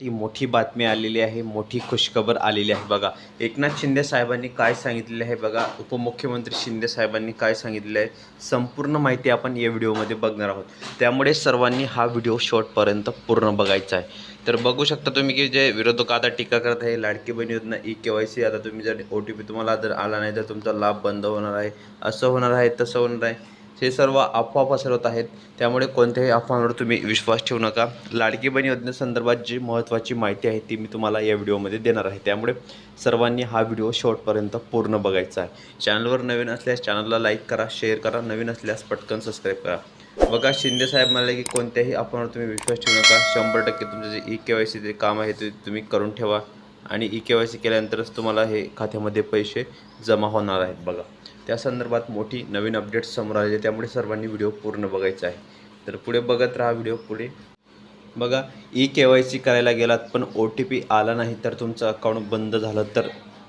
ती मोठी बातमी आलेली आहे मोठी खुशखबर आलेली आहे. बघा एकनाथ शिंदे साहेबांनी काय सांगितलेले आहे बघा उपमुख्यमंत्री शिंदे साहेबांनी काय सांगितलेलं आहे संपूर्ण माहिती आपण या व्हिडिओमध्ये बघणार आहोत. त्यामुळे सर्वांनी हा व्हिडिओ शॉर्टपर्यंत पूर्ण बघायचा आहे. तर बघू शकता तुम्ही की जे विरोधक आता टीका करत आहे लाडकी बहीण योजना ई के वाय सी आता तुम्ही जर ओ टी पी तुम्हाला जर आला नाही तर तुमचा लाभ बंद होणार आहे असं होणार आहे तसं होणार आहे. हे सर्व अफवा पसरवत आहेत. त्यामुळे कोणत्याही अफवांवर तुम्ही विश्वास ठेवू नका. लाडकी बहीण योजनेसंदर्भात जी महत्त्वाची माहिती आहे ती मी तुम्हाला या व्हिडिओमध्ये देणार आहे. त्यामुळे सर्वांनी हा व्हिडिओ शेवटपर्यंत पूर्ण बघायचा आहे. चॅनलवर नवीन असल्यास चॅनलला लाईक करा शेअर करा नवीन असल्यास पटकन सबस्क्राईब करा. बघा शिंदे साहेब म्हणाले की कोणत्याही अफवांवर तुम्ही विश्वास ठेवू नका. शंभर टक्के तुमचं जे ई के वाय सीचे काम आहे ते तुम्ही करून ठेवा. आणि ई के वाय सी केल्यानंतरच तुम्हाला हे खात्यामध्ये पैसे जमा होणार आहेत. बघा. त्या संदर्भात मोठी नवीन अपडेट्स समोर आलेली त्यामुळे सर्वांनी व्हिडिओ पूर्ण बघायचा आहे. तर पुढे बघत राहा व्हिडिओ पुढे. बघा ई के वाय सी करायला गेलात पण ओ टी पी आला नाही तर तुमचं अकाउंट बंद झालं तर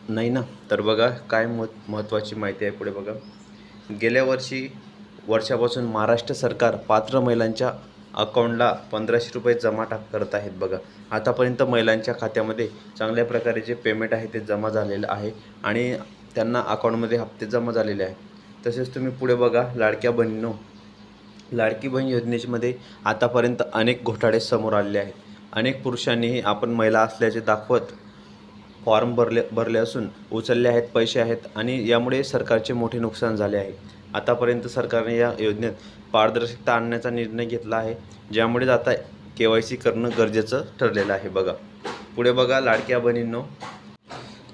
नाही ना? तर बघा काय मत महत्त्वाची माहिती आहे पुढे बघा. गेल्या वर्षी वर्षापासून महाराष्ट्र सरकार पात्र महिलांच्या अकाउंटला पंधराशे रुपये जमा टाक करत आहेत बघा. आतापर्यंत महिलांच्या खात्यामध्ये चांगल्या प्रकारे जे पेमेंट आहे ते जमा झालेलं आहे. आणि त्यांना अकाउंटमध्ये हप्ते जमा झालेले आहे. तसेच तुम्ही पुढे बघा लाडक्या बहिणीनो. लाडकी बहीण योजनेमध्ये आतापर्यंत अनेक घोटाळे समोर आलेले आहेत. अनेक पुरुषांनीही आपण महिला असल्याचे दाखवत फॉर्म भरले भरले असून उचलले आहेत पैसे आहेत आणि यामुळे सरकारचे मोठे नुकसान झाले आहे. आतापर्यंत सरकारने या योजनेत पारदर्शकता आणण्याचा निर्णय घेतला आहे ज्यामुळे आता के वाय सी करणं गरजेचं ठरलेलं आहे. बघा पुढे बघा लाडक्या बहिणींनो.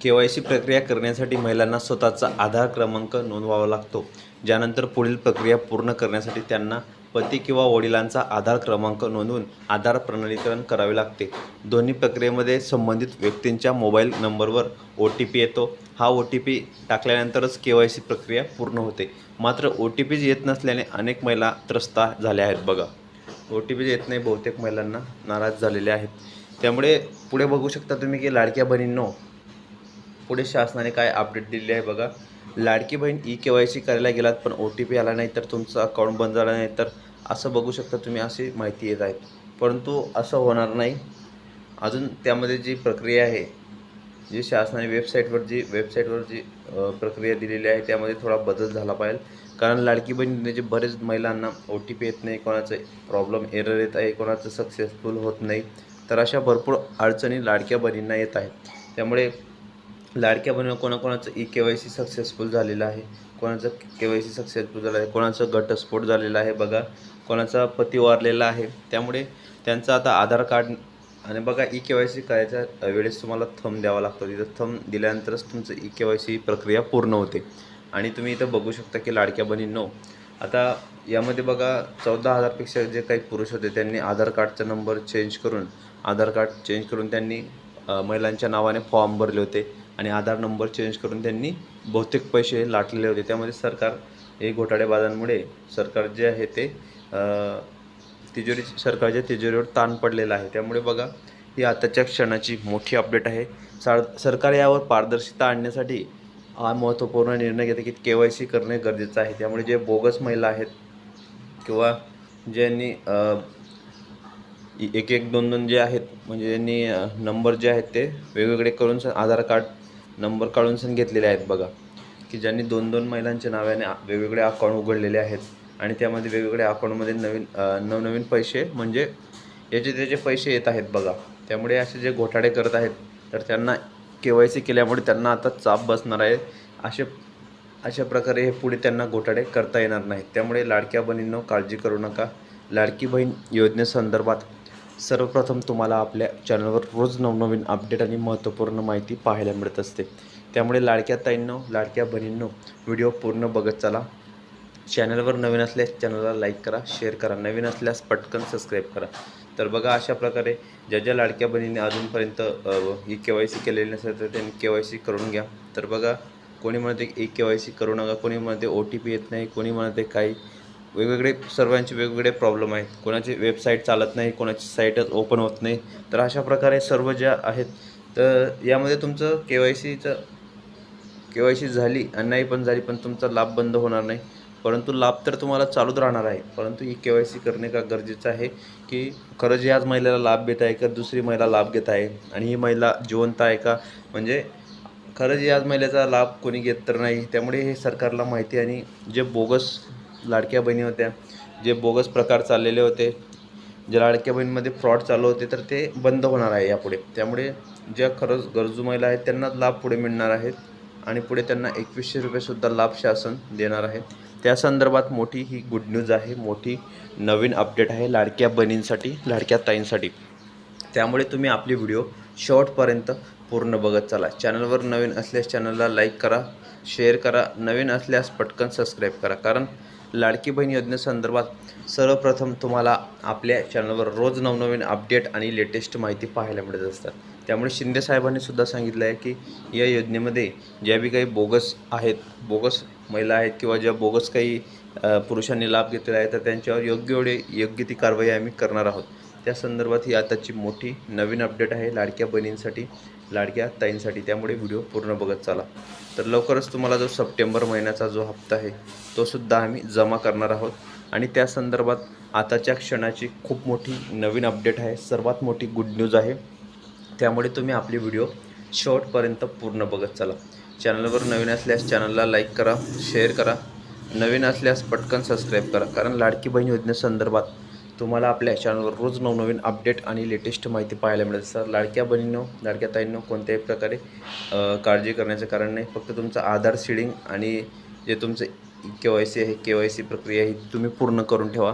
के वाय सी प्रक्रिया करण्यासाठी महिलांना स्वतःचा आधार क्रमांक नोंदवावा लागतो. ज्यानंतर पुढील प्रक्रिया पूर्ण करण्यासाठी त्यांना पती किंवा वडिलांचा आधार क्रमांक नोंदवून आधार प्रणालीकरण करावे लागते. दोन्ही प्रक्रियेमध्ये संबंधित व्यक्तींच्या मोबाईल नंबरवर ओ टी पी येतो. हा ओ टी पी टाकल्यानंतरच के वाय सी प्रक्रिया पूर्ण होते. मात्र ओ टी पीज येत नसल्याने अनेक महिला त्रस्त झाल्या आहेत बघा. ओ टी पीज येत नाही बहुतेक महिलांना नाराज झालेले आहेत. त्यामुळे पुढे बघू शकता तुम्ही की लाडक्या बहिणींनो पुढे शासनाने काय अपडेट दिलेली आहे बघा. Ladki Bahin E K Y C करायला गेलात पण ओ टी पी आला नाही तर तुमचं अकाउंट बंद झाला नाही तर असं बघू शकता तुम्ही अशी माहिती येत आहेत परंतु असं होणार नाही. अजून त्यामध्ये जी प्रक्रिया आहे जी शासनाने वेबसाईटवर जी वेबसाईटवर जी प्रक्रिया दिलेली आहे त्यामध्ये थोडा बदल झाला पाहिजे. कारण लाडकी बहीण जे बरेच महिलांना ओ टी पी येत नाही कोणाचं प्रॉब्लेम एरर येत आहे कोणाचं सक्सेसफुल होत नाही तर अशा भरपूर अडचणी लाडक्या बहिणींना येत आहेत. त्यामुळे लाडक्या बहिणी कोणाकोणाचं E K Y C successful झालेलं आहे? कोणाचं के वाय सी सक्सेसफुल झालं आहे? कोणाचं घटस्फोट झालेला आहे? बघा कोणाचा पती वारलेला आहे? त्यामुळे त्यांचं आता आधार कार्ड आणि बघा ई के वाय सी करायच्या वेळेस तुम्हाला थंब द्यावा लागतो. तिथं थंब दिल्यानंतरच तुमचं ई के वाय सी प्रक्रिया पूर्ण होते. आणि तुम्ही इथं बघू शकता की लाडक्या बहिणींनो आता यामध्ये बघा चौदा हजारपेक्षा जे काही पुरुष होते त्यांनी आधार कार्डचा नंबर चेंज करून आधार कार्ड चेंज करून त्यांनी महिलांच्या नावाने फॉर्म भरले होते. आणि आधार नंबर चेंज करून त्यांनी बहुतेक पैसे लाटलेले होते. त्यामध्ये सरकार हे घोटाळेबाजांमुळे सरकार जे आहे ते तिजोरी सरकारच्या तिजोरीवर ताण पडलेला आहे. त्यामुळे बघा ही आताच्या क्षणाची मोठी अपडेट आहे. सार सरकार यावर पारदर्शकता आणण्यासाठी हा महत्त्वपूर्ण निर्णय घेते की के वाय सी करणे गरजेचं आहे. त्यामुळे जे बोगस महिला आहेत किंवा ज्यांनी एक एक दोन दोन जे आहेत म्हणजे यांनी नंबर जे आहेत ते वेगवेगळे करून आधार कार्ड नंबर काढून सण घेतलेले आहेत बघा. की ज्यांनी दोन दोन महिलांच्या नावाने वेगवेगळे अकाउंट उघडलेले आहेत आणि त्यामध्ये वेगवेगळ्या अकाउंटमध्ये नवीन नवनवीन पैसे म्हणजे याचे त्याचे पैसे येत आहेत बघा. त्यामुळे असे जे घोटाळे करत आहेत तर त्यांना के वाय सी केल्यामुळे त्यांना आता चाप बसणार आहे. असे अशा प्रकारे हे पुढे त्यांना घोटाळे करता येणार नाहीत. त्यामुळे लाडक्या बहिणींनो काळजी करू नका. लाडकी बहीण योजनेसंदर्भात सर्वप्रथम तुम्हाला आपल्या चॅनलवर रोज नवनवीन अपडेट आणि महत्त्वपूर्ण माहिती पाहायला मिळत असते. त्यामुळे लाडक्या ताईंनो लाडक्या बहिणींनो व्हिडिओ पूर्ण बघत चला. चॅनलवर नवीन असल्यास चॅनलला लाईक करा शेअर करा. नवीन असल्यास पटकन सबस्क्राईब करा. तर बघा अशा प्रकारे ज्या ज्या लाडक्या बहिणीने अजूनपर्यंत ही के वाय सी केलेली नसेल तर त्यांनी के वाय सी करून घ्या. तर बघा कोणी म्हणते ई के वाय सी करू नका कोणी म्हणते ओ टी पी येत नाही कोणी म्हणते काही वेगवेगळे सर्वांचे वेगवेगळे प्रॉब्लेम आहेत. कोणाची वेबसाईट चालत नाही कोणाची साईटच ओपन होत नाही. तर अशा प्रकारे सर्व ज्या आहेत तर यामध्ये तुमचं के वाय सीचं के वाय सी झाली आणि नाही पण झाली पण तुमचा लाभ बंद होणार नाही. परंतु लाभ तर तुम्हाला चालूच राहणार आहे. परंतु ही के वाय सी करणे का गरजेचं आहे की खरंच याच महिलेला लाभ घेत आहे का दुसरी महिला लाभ घेत आहे? आणि ही महिला जिवंत आहे का? म्हणजे खरंच याच महिलेचा लाभ कोणी घेत तर नाही त्यामुळे हे सरकारला माहिती आणि जे बोगस लाडक्या बहिणी होत्या जे बोगस प्रकार चाललेले होते जे लाडक्या बहिणीमध्ये फ्रॉड चालू होते तर ते बंद होणार आहे यापुढे. त्यामुळे ज्या खरंच गरजू महिला आहेत त्यांना लाभ पुढे मिळणार आहेत आणि पुढे त्यांना एकवीसशे रुपयेसुद्धा लाभ शासन देणार आहे. त्या संदर्भात मोठी ही गुड न्यूज आहे मोठी नवीन अपडेट आहे लाडक्या बहिणींसाठी लाडक्या ताईंसाठी. त्यामुळे तुम्ही आपली व्हिडिओ शेवटपर्यंत पूर्ण बघत चला. चॅनलवर नवीन असल्यास चॅनलला लाईक करा शेअर करा नवीन असल्यास पटकन सबस्क्राईब करा. कारण लाडकी बहीण योजनेसंदर्भात सर्वप्रथम तुम्हाला आपल्या चॅनलवर रोज नवनवीन अपडेट आणि लेटेस्ट माहिती पाहायला मिळत असतात. त्यामुळे शिंदे साहेबांनी सुद्धा सांगितलं आहे की या योजनेमध्ये ज्या बी काही बोगस आहेत बोगस महिला आहेत किंवा ज्या बोगस काही पुरुषांनी लाभ घेतलेला आहे तर त्यांच्यावर योग्य वेळी योग्य ती कारवाई आम्ही करणार आहोत. त्या संदर्भात ही आताची मोठी नवीन अपडेट आहे लाडक्या बहिणींसाठी लाडक्या ताईंसाठी. त्यामुळे व्हिडिओ पूर्ण बघत चाला. तर लवकरच तुम्हाला जो सप्टेंबर महिन्याचा जो हप्ता आहे तो सुद्धा आम्ही जमा करणार आहोत. आणि त्या संदर्भात आताच्या क्षणाची खूप मोठी नवीन अपडेट आहे. सर्वात मोठी गुड न्यूज आहे. त्यामुळे तुम्ही आपली व्हिडिओ शेवटपर्यंत पूर्ण बघत चला. चॅनलवर नवीन असल्यास चॅनलला लाईक करा शेअर करा. नवीन असल्यास पटकन सबस्क्राईब करा. कारण लाडकी बहीण योजनेसंदर्भात तुम्हाला आपल्या चॅनलवर रोज नवनवीन अपडेट आणि लेटेस्ट माहिती पाहायला मिळेल. सर लाडक्या बहिणीनो लाडक्या ताईंनो कोणत्याही प्रकारे काळजी करण्याचं कारण नाही. फक्त तुमचं आधार सीडिंग आणि जे तुमचं के वाय सी आहे के वाय सी प्रक्रिया ही तुम्ही पूर्ण करून ठेवा.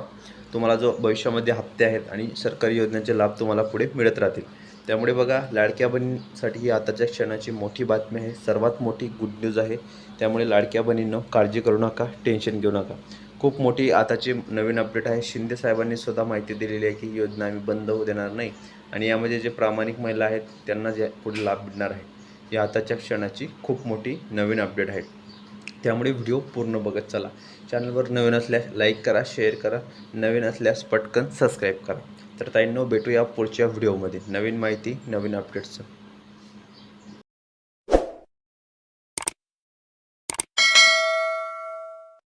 तुम्हाला जो भविष्यामध्ये हप्ते आहेत आणि सरकारी योजनेचे लाभ तुम्हाला पुढे मिळत राहतील. त्यामुळे बघा लाडक्या बहिणींसाठी ही आताच्या क्षणाची मोठी बातमी आहे. सर्वात मोठी गुड न्यूज आहे. त्यामुळे लाडक्या बहिणींनो काळजी करू नका टेन्शन घेऊ नका. खूप मोठी आताची नवीन अपडेट आहे. शिंदे साहेबांनी सुद्धा माहिती दिलेली आहे की ही योजना आम्ही बंद होऊ देणार नाही. आणि यामध्ये जे प्रामाणिक महिला आहेत त्यांना जे पुढे लाभ मिळणार आहे या आताच्या क्षणाची खूप मोठी नवीन अपडेट आहे. त्यामुळे व्हिडिओ पूर्ण बघत चला. चॅनलवर नवीन असल्यास लाईक करा शेअर करा. नवीन असल्यास पटकन सबस्क्राईब करा. तर ताईंनो भेटूया पुढच्या व्हिडिओमध्ये नवीन माहिती नवीन अपडेट्सचं